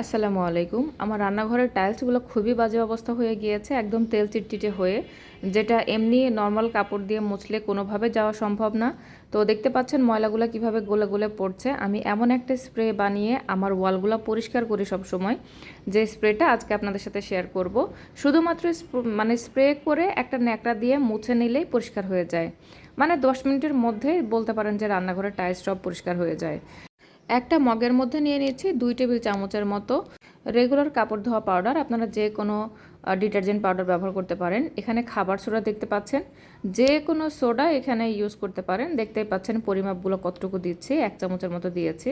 আসসালামু আলাইকুম। আমার রান্নাঘরের টাইলসগুলো খুবই বাজে অবস্থা হয়ে গিয়েছে, একদম তেল চিটচিটে হয়ে। যেটা এমনি নর্মাল কাপড় দিয়ে মুছলে কোনোভাবে যাওয়া সম্ভব না। তো দেখতে পাচ্ছেন ময়লাগুলো কীভাবে গোলে গোলে পড়ছে। আমি এমন একটা স্প্রে বানিয়ে আমার ওয়ালগুলো পরিষ্কার করি সব সময় যে স্প্রেটা আজকে আপনাদের সাথে শেয়ার করব। শুধুমাত্র মানে স্প্রে করে একটা ন্যাকড়া দিয়ে মুছে নিলেই পরিষ্কার হয়ে যায়। মানে দশ মিনিটের মধ্যে বলতে পারেন যে রান্নাঘরের টাইলস সব পরিষ্কার হয়ে যায়। একটা মগের মধ্যে নিয়ে নিয়েছি দুই টেবিল চামচের মতো রেগুলার কাপড় ধোয়া পাউডার। আপনারা যে কোনো ডিটারজেন্ট পাউডার ব্যবহার করতে পারেন। এখানে খাবার সোডা দেখতে পাচ্ছেন। যে কোনো সোডা এখানে ইউজ করতে পারেন। দেখতেই পাচ্ছেন পরিমাপগুলো কতটুকু দিচ্ছি। এক চামচের মতো দিয়েছি।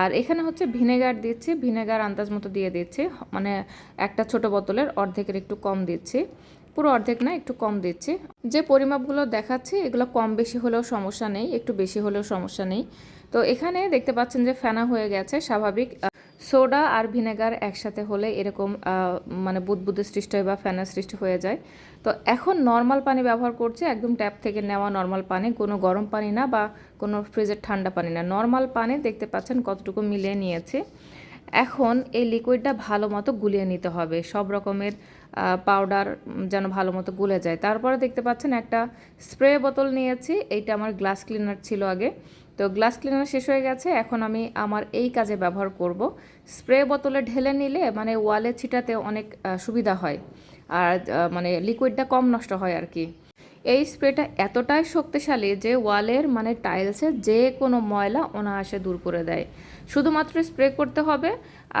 আর এখানে হচ্ছে ভিনেগার দিচ্ছি। ভিনেগার আন্দাজ মতো দিয়ে দিচ্ছি। মানে একটা ছোট বোতলের অর্ধেকের একটু কম দিচ্ছি। পুরো অর্ধেক না একটু কম দিচ্ছি। যে পরিমাপগুলো দেখাচ্ছি, এগুলো কম বেশি হলেও সমস্যা নেই, একটু বেশি হলেও সমস্যা নেই। তো এখানে দেখতে পাচ্ছেন যে ফেনা হয়ে গেছে, স্বাভাবিক সোডা আর ভিনেগার একসাথে হলে এরকম মানে বুদবুদের সৃষ্টি হয় বা ফেনার সৃষ্টি হয়ে যায়। তো এখন নর্মাল পানি ব্যবহার করছে, একদম ট্যাপ থেকে নেওয়া নর্মাল পানি, কোনো গরম পানি না বা কোনো ফ্রিজের ঠান্ডা পানি না। নর্মাল পানি দেখতে পাচ্ছেন কতটুকু মিলিয়ে নিয়েছি। এখন এই লিকুইডটা ভালো মতো গুলিয়ে নিতে হবে। সব রকমের পাউডার যেন ভালো মতো গুলে যায়। তারপরে দেখতে পাচ্ছেন একটা স্প্রে বোতল নিয়েছি। এইটা আমার গ্লাস ক্লিনার ছিল আগে। তো গ্লাস ক্লিনার শেষ হয়ে গেছে। এখন আমি আমার এই কাজে ব্যবহার করব। স্প্রে বোতলে ঢেলে নিলে মানে ওয়ালে ছিটাতে অনেক সুবিধা হয়। আর মানে লিকুইডটা কম নষ্ট হয় আর কি। এই স্প্রেটা এতটাই শক্তিশালী যে ওয়ালের মানে টাইলসের যে কোনো ময়লা অনায়াসে দূর করে দেয়। শুধুমাত্র স্প্রে করতে হবে,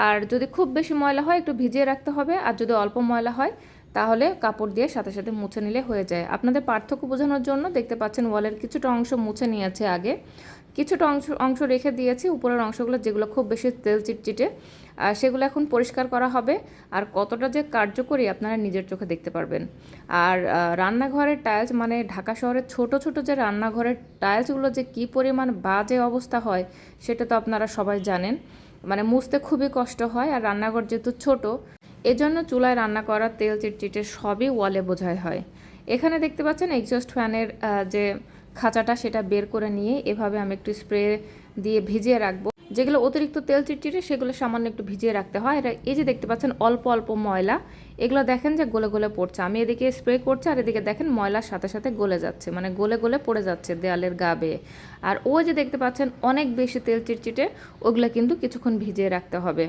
আর যদি খুব বেশি ময়লা হয় একটু ভিজিয়ে রাখতে হবে, আর যদি অল্প ময়লা হয় তাহলে কাপড় দিয়ে সাথে সাথে মুছে নিলে হয়ে যায়। আপনাদের পার্থক্য বোঝানোর জন্য দেখতে পাচ্ছেন ওয়ালের কিছুটা অংশ মুছে নিয়েছে আগে। কিছুটা অংশ অংশ রেখে দিয়েছি। উপরের অংশগুলো যেগুলো খুব বেশি তেল চিটচিটে আর সেগুলো এখন পরিষ্কার করা হবে। আর কতটা যে কার্যকরী আপনারা নিজের চোখে দেখতে পারবেন। আর রান্নাঘরের টাইলস মানে ঢাকা শহরের ছোট ছোট যে রান্নাঘরের টাইলসগুলো যে কী পরিমাণ বাজে অবস্থা হয়, সেটা তো আপনারা সবাই জানেন। মানে মুছতে খুবই কষ্ট হয় আর রান্নাঘর যেহেতু ছোট, এজন্য চুলায় রান্না করা তেল চিটচিটে সবই ওয়ালে বোঝাই হয়। এখানে দেখতে পাচ্ছেন এক্সস্ট ফ্যানের যে খাঁচাটা সেটা বের করে নিয়ে এভাবে আমি একটু স্প্রে দিয়ে ভিজিয়ে রাখব। যেগুলো অতিরিক্ত তেল চিটচিটে সেগুলো সামান্য একটু ভিজিয়ে রাখতে হয়। এটা এই যে দেখতে পাচ্ছেন অল্প অল্প ময়লা, এগুলো দেখেন যে গলে গলে পড়ছে। আমি এদিকে স্প্রে করছি আর এদিকে দেখেন ময়লার সাথে সাথে গলে যাচ্ছে মানে গলে গলে পড়ে যাচ্ছে দেয়ালের গা আর ও যে দেখতে পাচ্ছেন অনেক বেশি তেল চিটচিটে, ওগুলো কিন্তু কিছুক্ষণ ভিজিয়ে রাখতে হবে।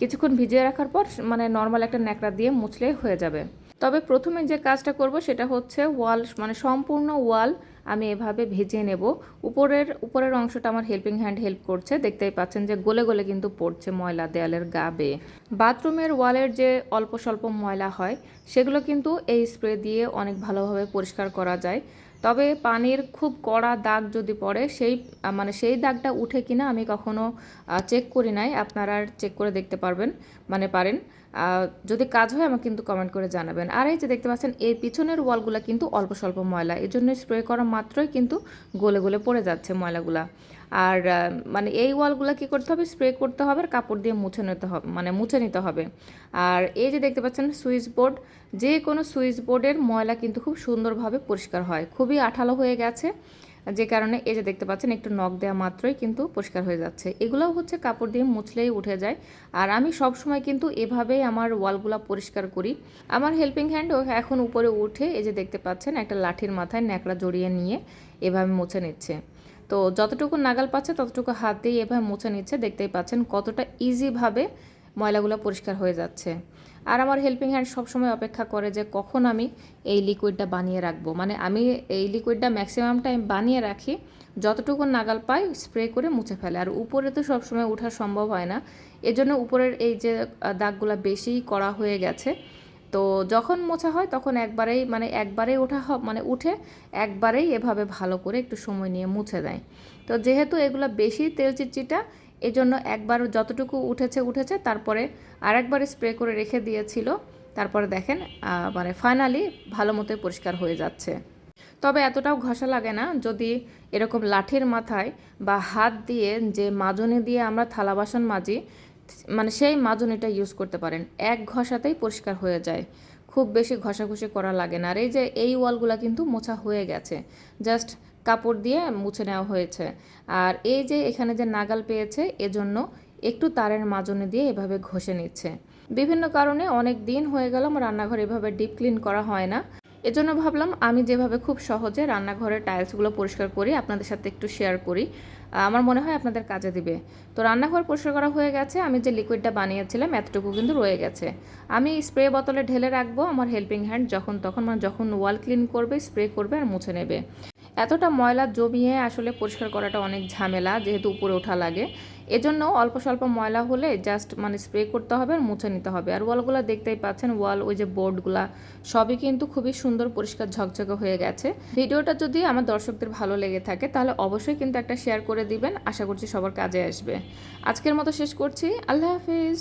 কিছুক্ষণ ভিজিয়ে রাখার পর মানে নর্মাল একটা ন্যাকড়া দিয়ে মুছলেই হয়ে যাবে। তবে প্রথমে যে কাজটা করব সেটা হচ্ছে ওয়াল মানে সম্পূর্ণ ওয়াল আমি এভাবে ভেজে নেব। উপরের উপরের অংশটা আমার হেল্পিং হ্যান্ড হেল্প করছে। দেখতেই পাচ্ছেন যে গলে গলে কিন্তু পড়ছে ময়লা দেয়ালের গা বেয়ে। বাথরুমের ওয়ালের যে অল্প স্বল্প ময়লা হয় সেগুলো কিন্তু এই স্প্রে দিয়ে অনেক ভালোভাবে পরিষ্কার করা যায়। তবে পানির খুব কড়া দাগ যদি পড়ে, সেই মানে সেই দাগটা উঠে কিনা আমি কখনো চেক করি নাই। আপনারা চেক করে দেখতে পারবেন মানে পারেন। যদি কাজ হয় আমাকে কিন্তু কমেন্ট করে জানাবেন। আর এই যে দেখতে পাচ্ছেন এই পিছনের ওয়ালগুলো কিন্তু অল্প স্বল্প ময়লা। এই জন্য স্প্রে করা মাত্রই কিন্তু গলে গলে পড়ে যাচ্ছে ময়লাগুলা। আর মানে এই ওয়ালগুলো কি করতে হবে? স্প্রে করতে হবে আর কাপড় দিয়ে মুছে নিতে হবে মানে মুছে নিতে হবে। আর এই যে দেখতে পাচ্ছেন সুইচ বোর্ড, যে কোনো সুইচ বোর্ডের ময়লা কিন্তু খুব সুন্দরভাবে পরিষ্কার হয়। খুবই আঠালো হয়ে গেছে, যে কারণে এই যে দেখতে পাচ্ছেন একটু নখ দেওয়া মাত্রই কিন্তু পরিষ্কার হয়ে যাচ্ছে। এগুলোও হচ্ছে কাপড় দিয়ে মুছলেই উঠে যায়। আর আমি সব সময় কিন্তু এভাবেই আমার ওয়ালগুলো পরিষ্কার করি। আমার হেল্পিং হ্যান্ডও এখন উপরে উঠে এই যে দেখতে পাচ্ছেন একটা লাঠির মাথায় ন্যাকড়া জড়িয়ে নিয়ে এভাবে মুছে নিচ্ছে। তো যতটুকু নাগাল পাচ্ছে, ততটুকু হাত দিয়ে এভাবে মুছে নিচ্ছে। দেখতেই পাচ্ছেন কতটা ইজিভাবে ময়লাগুলো পরিষ্কার হয়ে যাচ্ছে। আর আমার হেল্পিং হ্যান্ড সবসময় অপেক্ষা করে যে কখন আমি এই লিকুইডটা বানিয়ে রাখব। মানে আমি এই লিকুইডটা ম্যাক্সিমাম টাইম বানিয়ে রাখি, যতটুকু নাগাল পাই স্প্রে করে মুছে ফেলে। আর উপরে তো সবসময় ওঠা সম্ভব হয় না। এজন্য উপরের এই যে দাগগুলো বেশি করা হয়ে গেছে। তো যখন মোছা হয় তখন একবারেই মানে একবারেই ওঠা হ- মানে উঠে একবারেই এভাবে ভালো করে একটু সময় নিয়ে মুছে দেয়। তো যেহেতু এগুলো বেশি তেল চিটচিটা এজন্য একবার যতটুকু উঠেছে উঠেছে, তারপরে আরেকবার স্প্রে করে রেখে দিয়েছিল। তারপরে দেখেন মানে ফাইনালি ভালো মতোই পরিষ্কার হয়ে যাচ্ছে। তবে এতটাও ঘষা লাগে না, যদি এরকম লাঠির মাথায় বা হাত দিয়ে যে মাজনি দিয়ে আমরা থালা বাসন মাজি মানে সেই মাজনিটা ইউজ করতে পারেন। এক ঘষাতেই পরিষ্কার হয়ে যায়। খুব বেশি ঘষাঘষি করা লাগে না। আর এই যে এই ওয়ালগুলো কিন্তু মোছা হয়ে গেছে। জাস্ট কাপড় দিয়ে মুছে নেওয়া হয়েছে। আর এই যে এখানে যে নাগাল পেয়েছে, এজন্য একটু তারের মাজনে দিয়ে এভাবে ঘষে নিচ্ছে। বিভিন্ন কারণে অনেক দিন হয়ে গেল, আমার রান্নাঘর এভাবে ডিপ ক্লিন করা হয় না। এজন্য ভাবলাম আমি যেভাবে খুব সহজে রান্নাঘরের টাইলসগুলো পরিষ্কার করি, আপনাদের সাথে একটু শেয়ার করি। আমার মনে হয় আপনাদের কাজে দিবে। তো রান্নাঘর পরিষ্কার করা হয়ে গেছে, আমি যে লিকুইডটা বানিয়েছিলাম এতটুকু কিন্তু রয়ে গেছে। আমি স্প্রে বোতলে ঢেলে রাখব আমার হেল্পিং হ্যান্ড যখন তখন মানে যখন ওয়াল ক্লিন করবে স্প্রে করবে আর মুছে নেবে। এতটা ময়লা জমিয়ে আসলে পরিষ্কার করাটা অনেক ঝামেলা, যেহেতু উপরে ওঠা লাগে। এজন্য অল্প স্বল্প ময়লা হলে জাস্ট মানে স্প্রে করতে হবে আর মুছে নিতে হবে। আর ওয়ালগুলো দেখতেই পাচ্ছেন, ওয়াল ওই যে বোর্ডগুলা, সবই কিন্তু খুবই সুন্দর পরিষ্কার ঝকঝকে হয়ে গেছে। ভিডিওটা যদি আমার দর্শকদের ভালো লেগে থাকে, তাহলে অবশ্যই কিন্তু একটা শেয়ার করে দিবেন। আশা করছি সবার কাজে আসবে। আজকের মতো শেষ করছি। আল্লাহ হাফিজ।